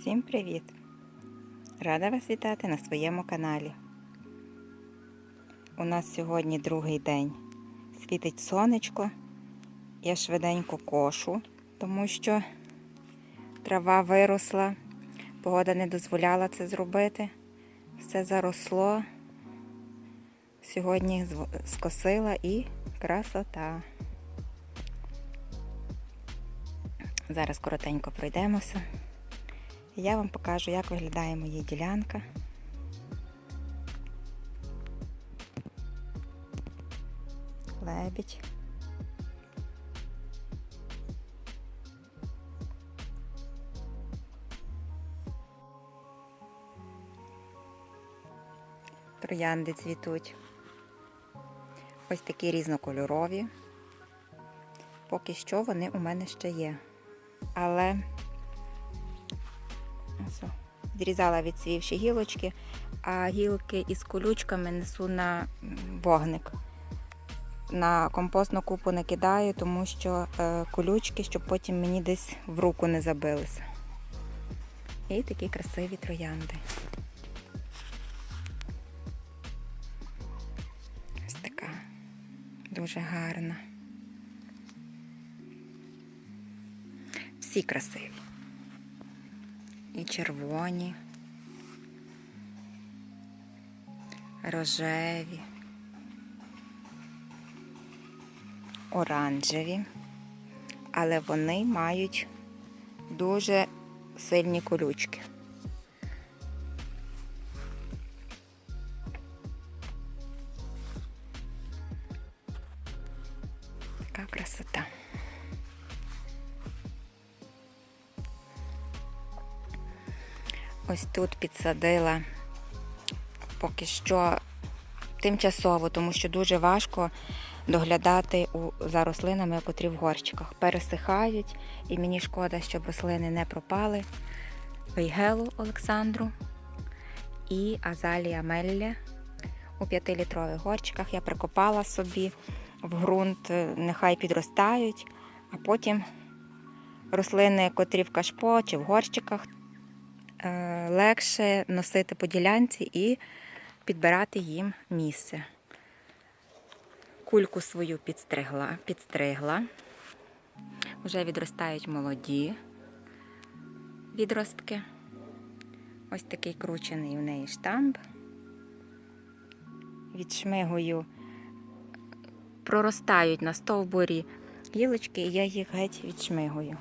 Всім привіт! Рада вас вітати на своєму каналі. У нас сьогодні другий день. Світить сонечко. Я швиденько кошу, тому що трава виросла, погода не дозволяла це зробити. Все заросло. Сьогодні скосила і красота. Зараз коротенько пройдемося. Я вам покажу, як виглядає моя ділянка. Лебідь. Троянди цвітуть. Ось такі різнокольорові. Поки що вони у мене ще є. Але Ось, Відрізала відсвівші гілочки, а гілки із колючками несу на вогник. На компостну купу не кидаю, тому що е, колючки, щоб потім мені десь в руку не забилися. І такі красиві троянди. Ось така дуже гарна. Всі красиві і червоні, рожеві, оранжеві, але вони мають дуже сильні колючки. Ось тут підсадила поки що тимчасово, тому що дуже важко доглядати за рослинами, котрі в горщиках. Пересихають, і мені шкода, щоб рослини не пропали. Вейгелу Олександру і Азалія Мелля у 5-літрових горщиках. Я прикопала собі в ґрунт, е, нехай підростають, а потім рослини, котрі в кашпо чи в горщиках, легше носити по ділянці і підбирати їм місце. Кульку свою підстригла, підстригла. Вже відростають молоді відростки. Ось такий кручений у неї штамп. Відшмигую, проростають на стовбурі гілочки, і я їх геть відшмигую.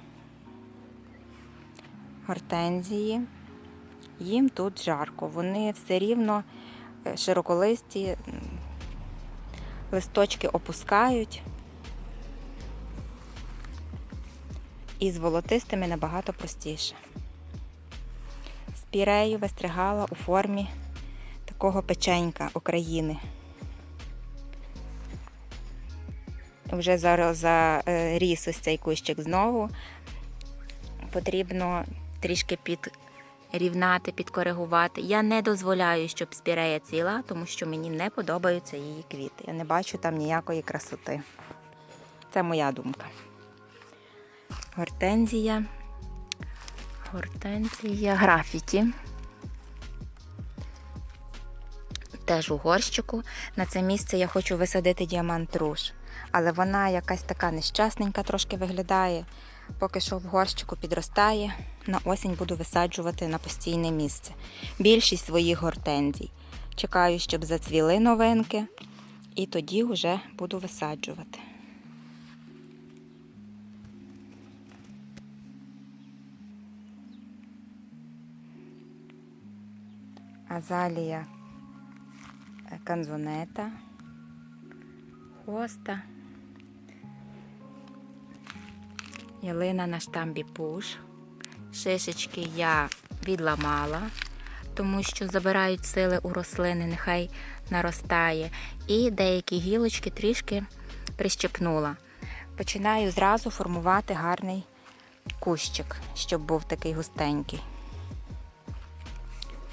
Гортензії. Їм тут жарко. Вони все рівно е, широколисті, листочки опускають. І з волотистими набагато простіше. Спірею вистригала у формі такого печенька України. Вже зараз заріс ось цей кущик знову. Потрібно трішки підрівнати, підкоригувати. Я не дозволяю, щоб спірея ціла, тому що мені не подобаються її квіти. Я не бачу там ніякої красоти. Це моя думка. Гортензія. Гортензія графіті. Теж у горщику. На це місце я хочу висадити діамант руж. Але вона якась така нещасненька трошки виглядає. Поки що в горщику підростає. На осінь буду висаджувати на постійне місце. Більшість своїх гортензій. Чекаю, щоб зацвіли новинки, і тоді вже буду висаджувати. Азалія е, канзонета, хоста, ялина на штамбі пуш. Шишечки я відламала, тому що забирають сили у рослини, нехай наростає. І деякі гілочки трішки прищепнула. Починаю зразу формувати гарний кущик, щоб був такий густенький.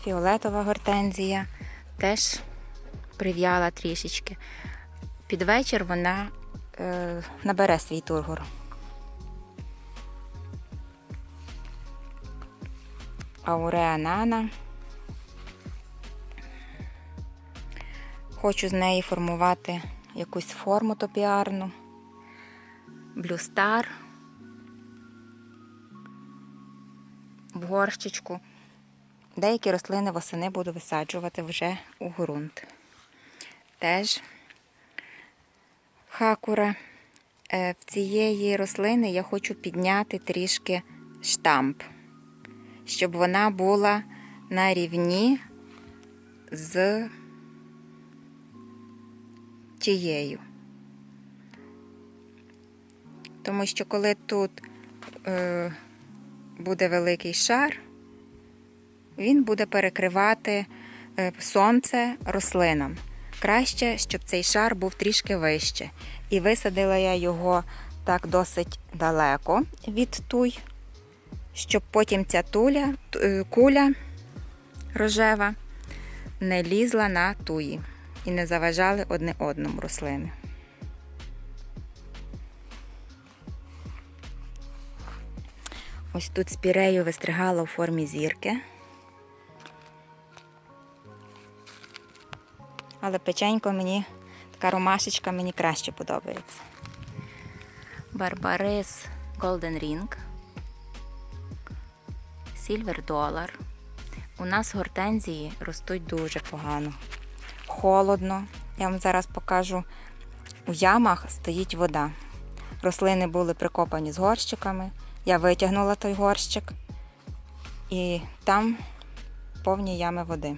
Фіолетова гортензія теж прив'яла трішечки. Під вечір вона е, набере свій тургор. Ауреанана. Хочу з неї формувати якусь форму топіарну. Блюстар. В горщичку. Деякі рослини восени буду висаджувати вже у ґрунт. Теж хакура. Е, В цієї рослини я хочу підняти трішки штамп, щоб вона була на рівні з тією. Тому що коли тут е, буде великий шар, він буде перекривати е, сонце рослинам. Краще, щоб цей шар був трішки вище. І висадила я його так досить далеко від туй, щоб потім ця туля, е, куля рожева не лізла на туї і не заважали одне одному рослини. Ось тут спірею вистригала у формі зірки. Але печенько мені, така ромашечка мені краще подобається. Барбарис Golden Ring. Silver Dollar. У нас гортензії ростуть дуже погано. Холодно. Я вам зараз покажу. У ямах стоїть вода. Рослини були прикопані з горщиками. Я витягнула той горщик, і там повні ями води.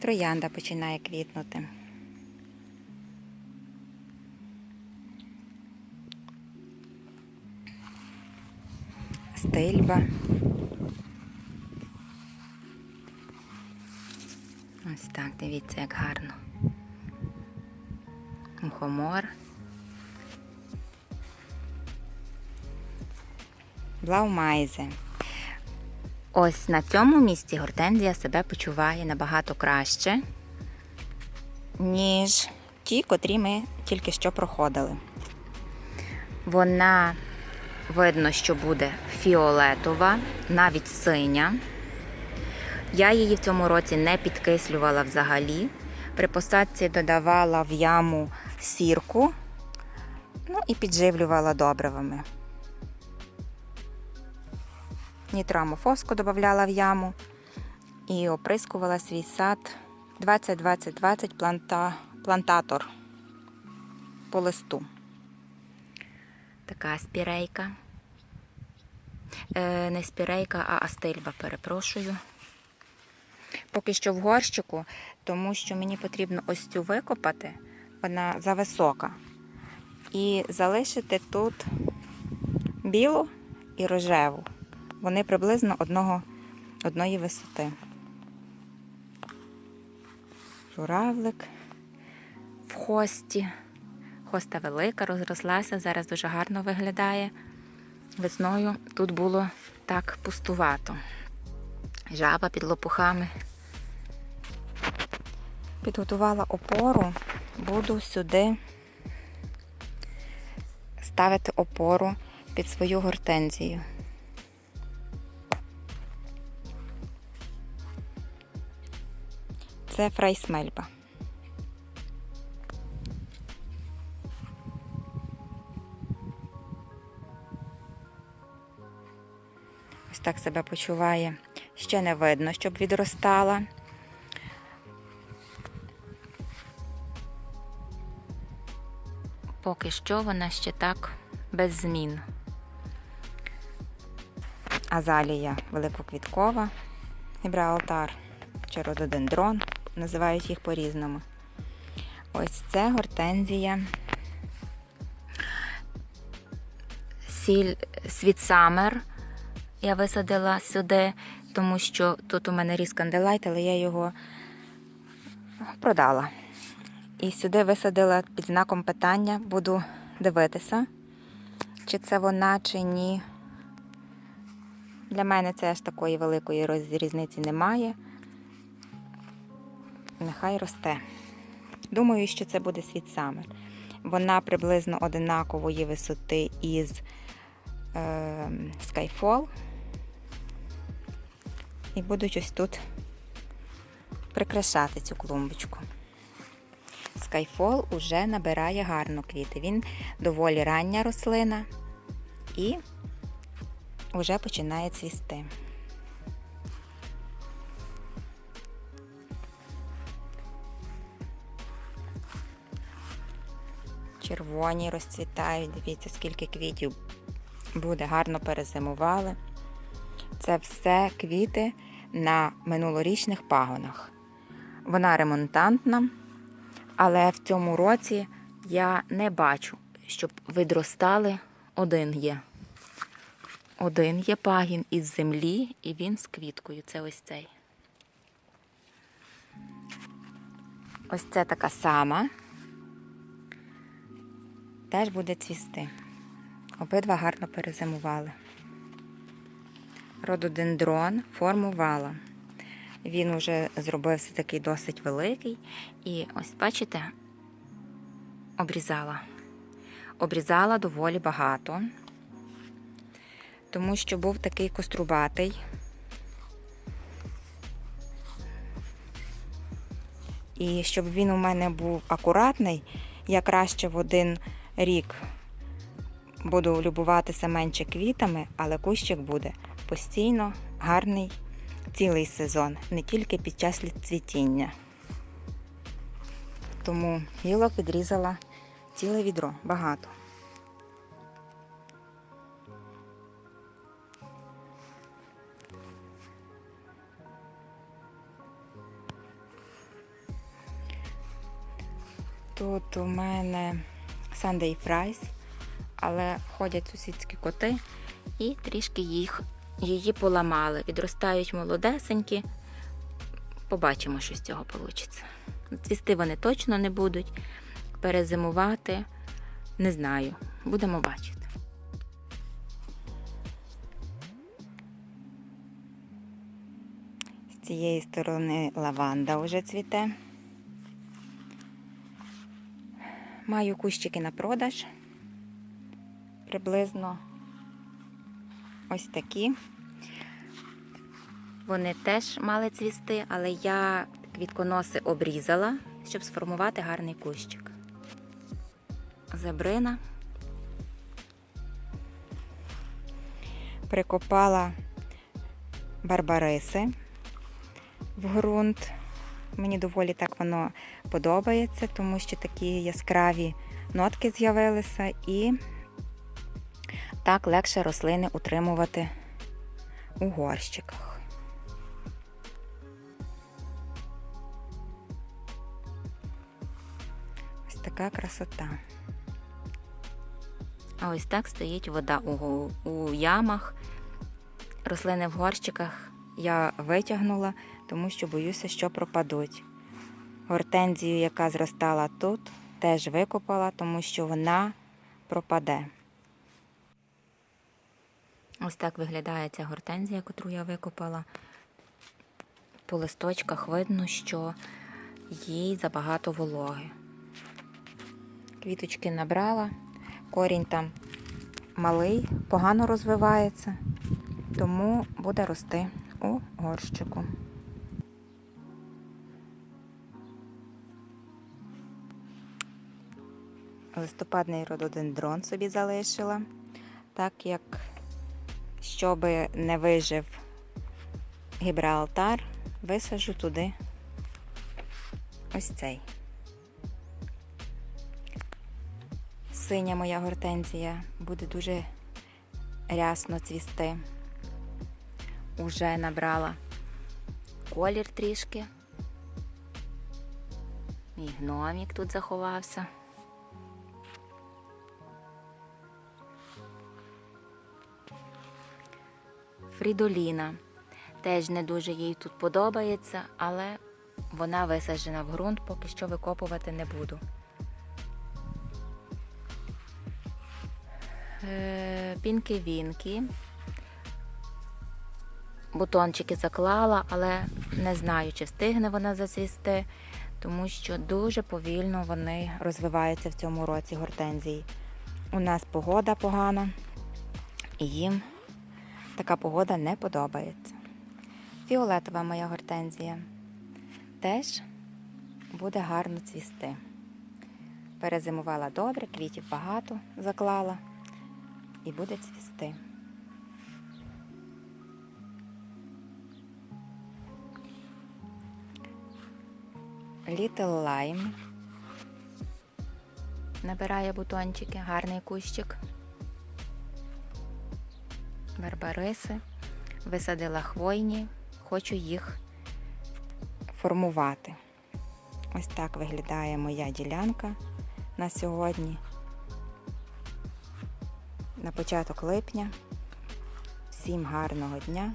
Троянда починає квітнути. Стильба. Ось так, дивіться, як гарно. Мухомор. Блаумайзе. Ось на цьому місці гортензія себе почуває набагато краще, ніж ті, котрі ми тільки що проходили. Вона видно, що буде фіолетова, навіть синя. Я її в цьому році не підкислювала взагалі. При посадці додавала в яму сірку, ну і підживлювала добривами. Нітроамофоску додавала в яму і оприскувала свій сад 20-20-20 планта, плантатор по листу. Така спірейка. Е, не спірейка, а астильба, перепрошую. Поки що в горщику, тому що мені потрібно ось цю викопати, вона зависока. І залишити тут білу і рожеву. Вони приблизно одного, одної висоти. Журавлик в хості. Хоста велика, розрослася, зараз дуже гарно виглядає. Весною тут було так пустувато. Жаба під лопухами. Підготувала опору, буду сюди ставити опору під свою гортензію. Це фрайсмельба. Ось так себе почуває. Ще не видно, щоб відростала. Поки що вона ще так без змін. Азалія великоквіткова, гібралтар чи рододендрон, називають їх по-різному. Ось це гортензія. Сіль Світ Самер я висадила сюди, тому що тут у мене ріс канделайт, але я його продала. І сюди висадила під знаком питання, буду дивитися, чи це вона, чи ні. Для мене це аж такої великої різниці немає. Нехай росте. Думаю, що це буде світ самер. Вона приблизно одинакової висоти із е, Skyfall. І будуть ось тут прикрашати цю клумбочку. Skyfall уже набирає гарно квіти. Він доволі рання рослина і вже починає цвісти. Червоні розцвітають. Дивіться, скільки квітів буде, гарно перезимували. Це все квіти на минулорічних пагонах. Вона ремонтантна, але в цьому році я не бачу, щоб відростали один є. Один є пагін із землі, і він з квіткою. Це ось цей. Ось це така сама. Теж буде цвісти. Обидва гарно перезимували. Рододендрон формувала. Він вже зробився такий досить великий. І ось, бачите, обрізала. Обрізала доволі багато, тому що був такий кострубатий. І щоб він у мене був акуратний, я краще в один рік буду любуватися менше квітами, але кущик буде постійно гарний цілий сезон, не тільки під час цвітіння. Тому гілок відрізала ціле відро, багато. Тут у мене Sunday Fries, але ходять сусідські коти і трішки їх, її поламали. Відростають молодесенькі. Побачимо, що з цього вийде. Цвісти вони точно не будуть. Перезимувати не знаю. Будемо бачити. З цієї сторони лаванда вже цвіте. Маю кущики на продаж. Приблизно ось такі. Вони теж мали цвісти, але я квітконоси обрізала, щоб сформувати гарний кущик. Зебрина. Прикопала барбариси в ґрунт. Мені доволі так воно подобається, тому що такі яскраві нотки з'явилися і так легше рослини утримувати у горщиках. Ось така красота. А ось так стоїть вода у, у ямах. Рослини в горщиках я витягнула, тому що боюся, що пропадуть. Гортензію, яка зростала тут, теж викопала, тому що вона пропаде. Ось так виглядає ця гортензія, яку я викопала. По листочках видно, що їй забагато вологи. Квіточки набрала, корінь там малий, погано розвивається, тому буде рости у горщику. Листопадний рододендрон собі залишила, так як, щоб не вижив гібралтар, висаджу туди ось цей. Синя моя гортензія буде дуже рясно цвісти. Уже набрала колір трішки. Мій гномік тут заховався. Фрідоліна. Теж не дуже їй тут подобається, але вона висаджена в ґрунт, поки що викопувати не буду. Е, Пінки-вінки. Бутончики заклала, але не знаю, чи встигне вона зацвісти, тому що дуже повільно вони розвиваються в цьому році гортензії. У нас погода погана, і їм така погода не подобається. Фіолетова моя гортензія теж буде гарно цвісти. Перезимувала добре, квітів багато заклала і буде цвісти. Little Lime набирає бутончики, гарний кущик. Барбариси. Висадила хвойні, хочу їх формувати. Ось так виглядає моя ділянка на сьогодні. На початок липня. Всім гарного дня!